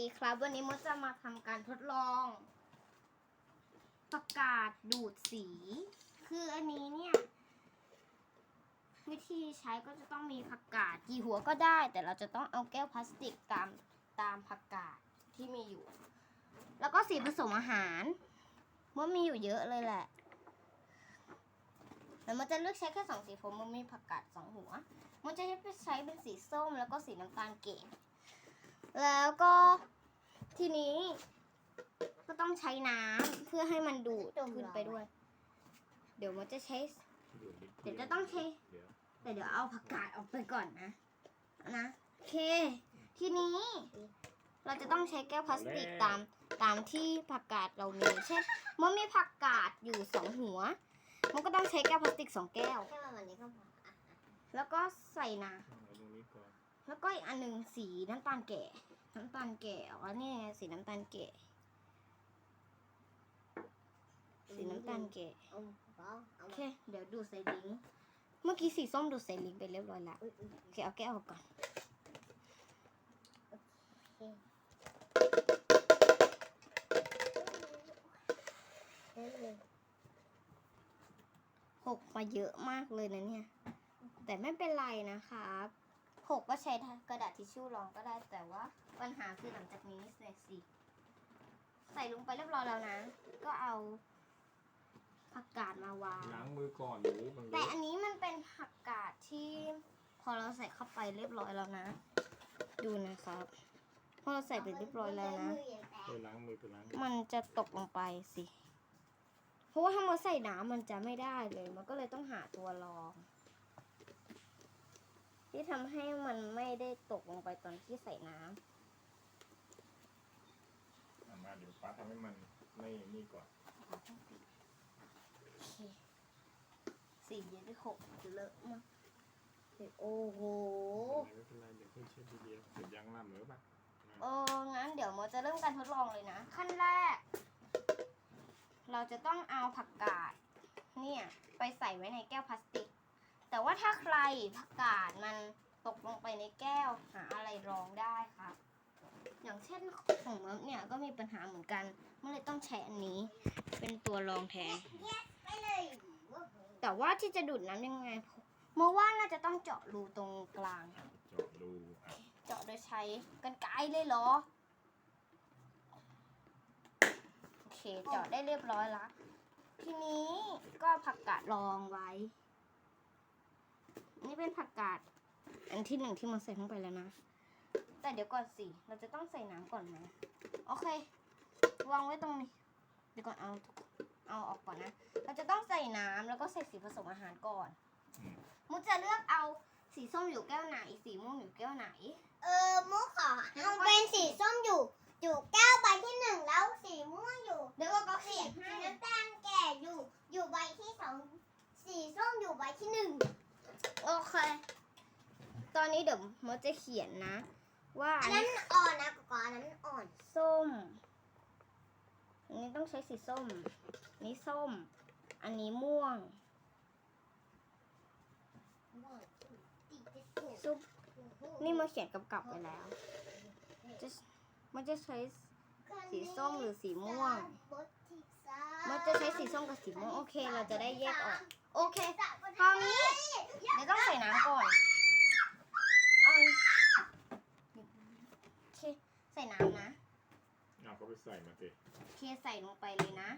ดีครับ วันนี้มดจะมาทำการทดลองประกาศดูดสี คืออันนี้เนี่ย วิธีใช้ก็จะต้องมีผักกาดกี่หัวก็ได้ แต่เราจะต้องเอาแก้วพลาสติกตามตามผักกาดที่มีอยู่ แล้วก็สีผสมอาหารมันมีอยู่เยอะเลยแหละแล้วมันจะเลือกใช้แค่สองสีผมมันมีผักกาดสองหัว มันจะใช้เป็นสีส้มแล้วก็สีน้ำตาลเกต แล้วก็ทีนี้ก็ต้องใช้น้ำเพื่อให้มันดูดขึ้นไปด้วย เดี๋ยวมันจะใช้ เดี๋ยวจะต้องใช้เดี๋ยวแต่เดี๋ยวเอาผักกาดออกไปก่อนนะ นะโอเค ทีนี้ เราจะต้องใช้แก้วพลาสติกตามตามที่ผักกาดเรามีเช่นเมื่อมีผักกาดอยู่สองหัว มันก็ต้องใช้แก้วพลาสติกสองแก้ว แค่ประมาณนี้ก็พออะแล้วก็ใส่น้เอาตรงนี้ก่อนำ แล้วก็อีกอันหนึ่งสีน้ำตาลแก่ น้ำตาลแก่อ๋อนี่ไงสีน้ำตาลแก่สีน้ำตาลแก่เอาเอาเอาโอเค เดี๋ยวดูดใส่ลิงก์เมื่อกี้สีส้มดูดใส่ลิงก์ไปเรียบร้อยแล้วอุ๊ยอุ๊ยโอเคเอาแก้วออกก่อนโอเคเล่นเลยหกมาเยอะมากเลยนะเนี่ย แต่ไม่เป็นไรนะครับ หกก็ใช้กระดาษทิชชู่รองก็ได้แต่ว่าปัญหาคือหลังจากนี้ใส่สิใส่ลงไปเรียบร้อยแล้วนะ ก็เอาผักกาดมาวางล้างมือก่อนหนูมันแต่เลอะอันนี้มันเป็นผักกาดที่ พอเราใส่เข้าไปเรียบร้อยแล้วนะ ดูนะครับ พอเราใส่ไปเรียบร้อยแล้วนะมืออย่าแตะไปล้างมือไปล้างมันจะตกลงไปสิ เพราะว่าถ้ามันใส่น้ำมันจะไม่ได้เลย มันก็เลยต้องหาตัวรอง ที่ทำให้มันไม่ได้ตกลงไปตอนที่ใส่น้เอามาเดี๋ยวป้าทำให้มันไม่นี่ก่อนำโอเคสี่เย็นที่หกจะเลอะมากโอ้โห ไม่เป็นไรเดี๋ยวเพิ่งเช็ดทีเดียวเสร็จยังล่ำหรือเปล่าเอองั้นเดี๋ยวโมจะเริ่มการทดลองเลยนะ ขั้นแรก เราจะต้องเอาผักกาดเนี่ย ไปใส่ไว้ในแก้วพลาสติก แต่ว่าถ้าใครผักกาดมันตกลงไปในแก้วหาอะไรรองได้ค่ะ อย่างเช่นของมัฟเนี่ยก็มีปัญหาเหมือนกันมันเลยต้องใช้อันนี้ เป็นตัวรองแทนไปเลยแต่ว่าที่จะดูดน้ำยังไงโมว่าน่าจะต้องเจาะรูตรงกลาง เจาะรูอะเจาะโดยใช้กันไกรเลยเหรอ โอเค เจาะได้เรียบร้อยละทีนี้ก็ผักกาดรองไว้ นี่เป็นผักกาด อันที่หนึ่งที่มันใส่ลงไปแล้วนะ แต่เดี๋ยวก่อนสิ เราจะต้องใส่น้ำก่อนไหมโอเค วางไว้ตรงนี้ เดี๋ยวก่อนเอาเอาออกก่อนนะ เราจะต้องใส่น้ำแล้วก็ใส่สีผสมอาหารก่อนอืมมุกจะเลือกเอาสีส้มอยู่แก้วไหน สีม่วงอยู่แก้วไหน เออมุกขอเอาเป็นสีส้มอยู่ อยู่แก้วใบที่หนึ่งแล้วสีม่วงอยู่เดี๋ยวก็ก็สีเขียนให้น้ำตาลแก่อยู่ อยู่ใบที่สองสีส้มอยู่ใบที่หนึ่ง โอเค ตอนนี้เดี๋ยวมดจะเขียนนะ ว่าอัอันนนั้นนี้อ่อนนะกอนอันนั้นอ่อน ส้ม อันนี้ต้องใช้สีส้มอันนี้ส้ม อันนี้ม่วงซุปนี่มาเขียนกำกับไว้แล้ว จะมันจะใช้สีส้มหรือสีม่วง มันจะใช้สีส้มกับสีม่วง โอเค เราจะได้แยกออก โอเคคราวนี้เดี๋ยวต้องใส่น้ำก่อนเอาโอเคใส่น้ำนะเอาเขาไปใส่มาสิโอเคใส่ลงไปเลยนะ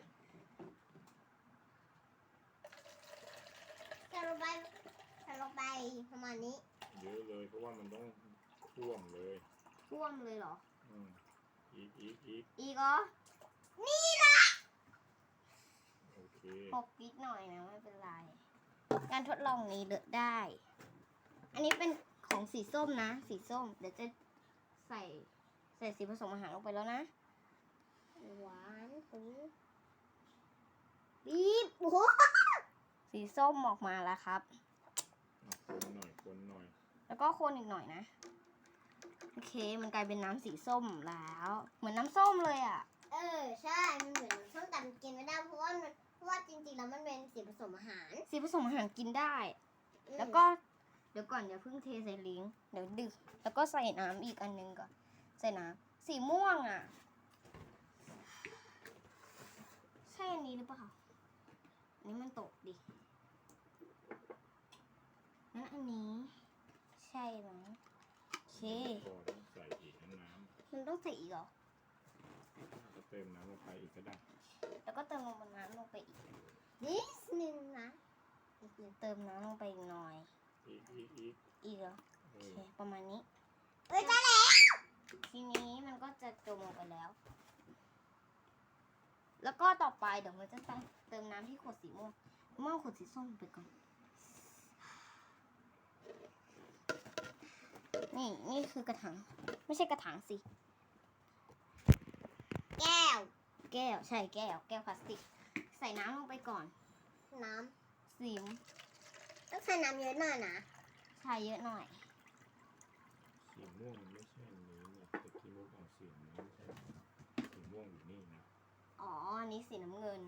ใส่ลงไปใส่ลงไปประมาณนี้เยอะเลย เพราะว่ามันต้องท่วมเลย ท่วมเลยเหรอ อืมอีกอีกอีกอีกเหรอโอเค หกนิดหน่อยนะไม่เป็นไร การทดลองนี้เลอะได้ อันนี้เป็นของสีส้มนะ สีส้ม เดี๋ยวจะใส่ใส่สีผสมอาหารลงไปแล้วนะ หวานถึงบีบโอ้โหสีส้มออกมาแล้วครับเอาคนหน่อยคนหน่อย แล้วก็คนอีกหน่อยนะ โอเค มันกลายเป็นน้ำสีส้มแล้ว เหมือนน้ำส้มเลยอะ่ะ เออ ใช่ มันเหมือนส้มตำกินไม่ได้เพราะว่ามัน เพราะว่าจริงๆแล้วมันเป็นสีผสมอาหารสีผสมอาหารกินได้ อืมแล้วก็เดี๋ยวก่อนอย่าเพิ่งเทใส่ลิงก์เดี๋ยวดึก แล้วก็ใส่น้ำอีกอันหนึงก่อนใส่น้ำสีม่วงอะ ใช่อันนี้หรือเปล่าอันนี้มันตกดิงั้นอันนี้ ใช่ไหมโอเค พอต้องใส่อีกน้ำน้มันต้องใส่อีกเหรอำ ก็เติมน้ำลงไปอีกก็ได้ แล้วก็เติมลงน้ำลงไปอีกนิดนึงนะอีกนิดเติมน้ำลงไปอีกหน่อย อีกอีกอีกอีกเหรอเอโออเคประมาณนี้เอ้ยได้แล้วทีนี้มันก็จะจมลงไปแล้ว แล้วก็ต่อไปเดี๋ยวมันจะใส่เติมน้ำที่ขวดสีม่วงม่วงขวดสีส้มไปก่อนนี่นี่คือกระถางไม่ใช่กระถางสิ แก้ว แก้วใช่แก้ว แก้วพลาสติก ใส่น้ำลงไปก่อน น้สีมำต้องใส่น้ำเยอะหน่อยนะใส่เยอะหน่อยสีม่วงมันไม่ใช่อันนี้เนี่ยแต่กี้มุกเอาสีนี้ไม่ใช่สีม่วงอยู่นี่นะอ๋อ อันนี้สีน้ำเงิน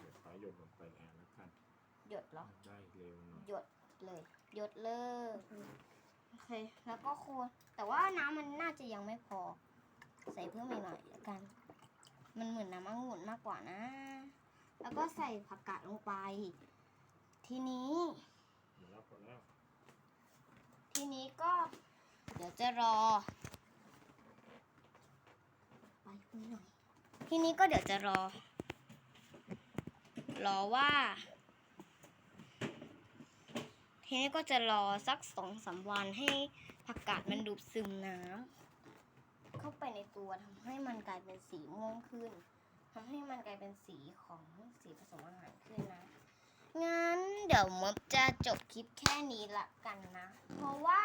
เดี๋ยวฟ้าหยดลงไปแทนแล้วกันหยดเหรอ ได้เร็วหน่อยหยดเลย หยดเลยโอเค แล้วก็คนแต่ว่าน้ำมันน่าจะยังไม่พอ ใส่เพิ่มอีกหน่อยแล้วกัน มันเหมือนน้ำองุ่นมากกว่านะ แล้วก็ใส่ผักกาดลงไป ทีนี้หมดแล้วพอแล้วทีนี้ก็ เดี๋ยวจะรอ ไปคุยหน่อย ทีนี้ก็เดี๋ยวจะรอ รอว่า ทีนี้ก็จะรอสักสองสามวันให้ผักกาดมันดูดซึมน้ำ เข้าไปในตัวทำให้มันกลายเป็นสีม่วงขึ้นทำให้มันกลายเป็นสีของสีผสมอาหารขึ้นนะ งั้นเดี๋ยวมดจะจบคลิปแค่นี้ละกันนะ เพราะว่า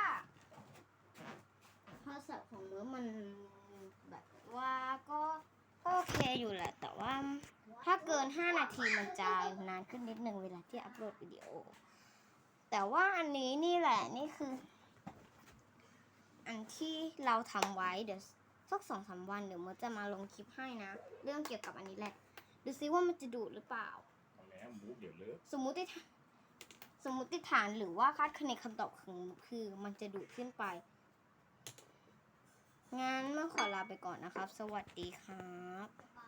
โทรศัพท์ของมดมันแบบว่าก็ก็โอเคอยู่แหละ แต่ว่าถ้าเกิน 5 นาทีมันจะนานขึ้นนิดนึงเวลาที่อัพโหลดวิดีโอ แต่ว่าอันนี้นี่แหละนี่คือ อันที่เราทำไว้เดี๋ยว สักสองสามวันเดี๋ยวมดจะมาลงคลิปให้นะ เรื่องเกี่ยวกับอันนี้แหละ ดูซิว่ามันจะดูดหรือเปล่าเอาแล้วมุกเดี๋ยวเลอะสมมุติฐานสมมุติฐานหรือว่าคาดคะเนคำตอบของคือมันจะดูดขึ้นไป งั้นเมื่อขอลาไปก่อนนะครับ สวัสดีครับ